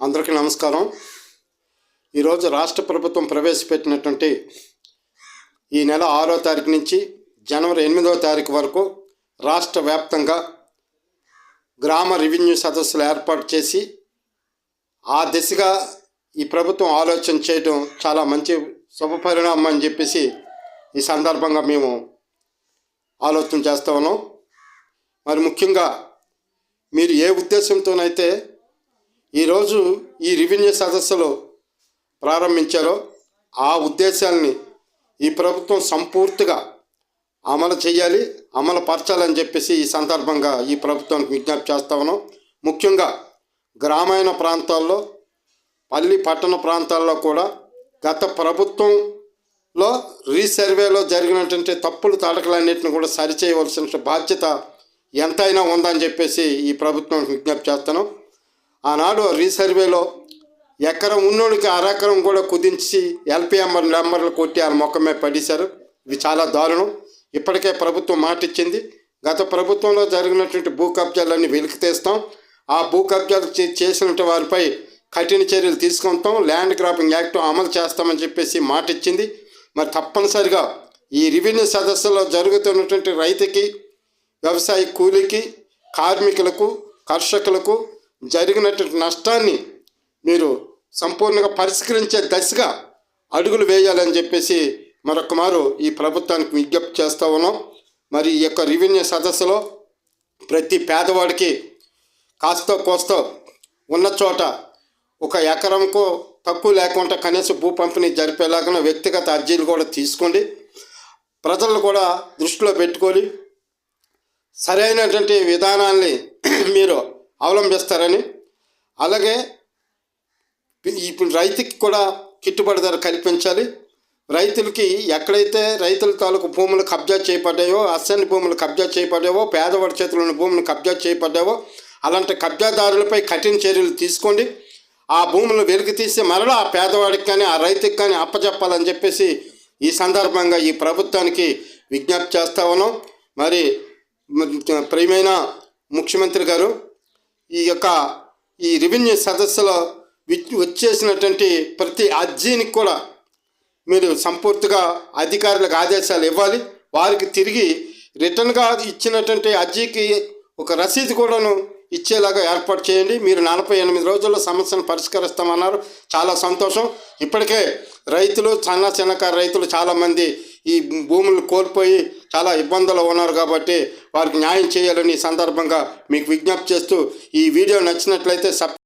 అందరికీ నమస్కారం. ఈరోజు రాష్ట్ర ప్రభుత్వం ప్రవేశపెట్టినటువంటి ఈ నెల ఆరో తారీఖు నుంచి జనవరి ఎనిమిదవ తారీఖు వరకు రాష్ట్ర వ్యాప్తంగా గ్రామ రెవెన్యూ సదస్సులు ఏర్పాటు చేసి ఆ దిశగా ఈ ప్రభుత్వం ఆలోచన చేయడం చాలా మంచి శుభ పరిణామం అని చెప్పేసి ఈ సందర్భంగా మేము ఆలోచన చేస్తా ఉన్నాం. మరి ముఖ్యంగా మీరు ఏ ఉద్దేశంతోనైతే ఈరోజు ఈ రెవెన్యూ సదస్సులో ప్రారంభించారో ఆ ఉద్దేశాన్ని ఈ ప్రభుత్వం సంపూర్తిగా అమలు చేయాలి అమలు పరచాలని చెప్పేసి ఈ సందర్భంగా ఈ ప్రభుత్వానికి విజ్ఞప్తి చేస్తా ఉన్నాం. ముఖ్యంగా గ్రామీణ ప్రాంతాల్లో పల్లి పట్టణ ప్రాంతాల్లో కూడా గత ప్రభుత్వంలో రీసర్వేలో జరిగినటువంటి తప్పులు తడకలన్నింటిని కూడా సరిచేయవలసిన బాధ్యత ఎంతైనా ఉందని చెప్పేసి ఈ ప్రభుత్వం విజ్ఞప్తి చేస్తాను ఆనాడు రీసర్వేలో ఎకరం ఉన్నోడికి అరెకరం కూడా కుదించి ఎల్పిఎంఆర్ నెంబర్లు కొట్టి ఆ మొక్కమే పడేశారు. ఇది చాలా దారుణం. ఇప్పటికే ప్రభుత్వం మాటిచ్చింది. గత ప్రభుత్వంలో జరిగినటువంటి భూ కబ్జాలన్నీ వెలికి తీస్తాం. ఆ భూ కబ్జాలు చే- చేసినటువంటి వారిపై కఠిన చర్యలు తీసుకుంటాం. ల్యాండ్ గ్రాపింగ్ యాక్ట్ అమలు చేస్తామని చెప్పేసి మాట ఇచ్చింది మరి తప్పనిసరిగా ఈ రెవెన్యూ సదస్సులో జరుగుతున్నటువంటి రైతుకి వ్యవసాయ కూలీకి కార్మికులకు కర్షకులకు జరిగినటువంటి నష్టాన్ని మీరు సంపూర్ణంగా పరిష్కరించే దశగా అడుగులు వేయాలని చెప్పేసి మరొక మారు ఈ ప్రభుత్వానికి విజ్ఞప్తి చేస్తూ ఉన్నాం. మరి ఈ యొక్క రెవెన్యూ సదస్సులో ప్రతి పేదవాడికి కాస్తో కోస్తో ఉన్న చోట ఒక ఎకరంకు తక్కువ లేకుండా కనీసం భూ పంపిణీ జరిపేలాగా వ్యక్తిగత అర్జీలు కూడా తీసుకోండి. ప్రజలు కూడా దృష్టిలో పెట్టుకొని సరైనటువంటి విధానాన్ని మీరు అవలంబిస్తారని. అలాగే ఇప్పుడు రైతుకి కూడా గిట్టుబాటు ధర కల్పించాలి. రైతులకి ఎక్కడైతే రైతుల తాలూకు భూములు కబ్జా చేయబడ్డాయో అసెంట్ భూములు కబ్జా చేయబడ్డావో పేదవాడి చేతిలోని భూములు కబ్జా చేయబడ్డావో అలాంటి కబ్జాదారులపై కఠిన చర్యలు తీసుకోండి. ఆ భూములు వెలికి తీసి మరలా ఆ పేదవాడికి కానీ ఆ రైతుకి కానీ అప్పచెప్పాలని చెప్పేసి ఈ సందర్భంగా ఈ ప్రభుత్వానికి విజ్ఞప్తి చేస్తా ఉన్నాం. మరి ప్రియమైన ముఖ్యమంత్రి గారు ఈ యొక్క ఈ రెవెన్యూ సదస్సులో వి- వచ్చేసినటువంటి ప్రతి అర్జీనికి కూడా మీరు సంపూర్తిగా అధికారులకు ఆదేశాలు ఇవ్వాలి. వారికి తిరిగి రిటర్న్గా ఇచ్చినటువంటి అర్జీకి ఒక రసీదు కూడాను ఇచ్చేలాగా ఏర్పాటు చేయండి. మీరు నలభై ఎనిమిది రోజుల్లో సమస్యను పరిష్కరిస్తామన్నారు. చాలా సంతోషం. ఇప్పటికే రైతులు చిన్న చిన్నకారు రైతులు చాలామంది ఈ భూములు కోల్పోయి చాలా ఇబ్బందులు ఉన్నారు కాబట్టి వారికి న్యాయం చేయాలని ఈ సందర్భంగా మీకు విజ్ఞప్తి చేస్తూ ఈ వీడియో నచ్చినట్లయితే సబ్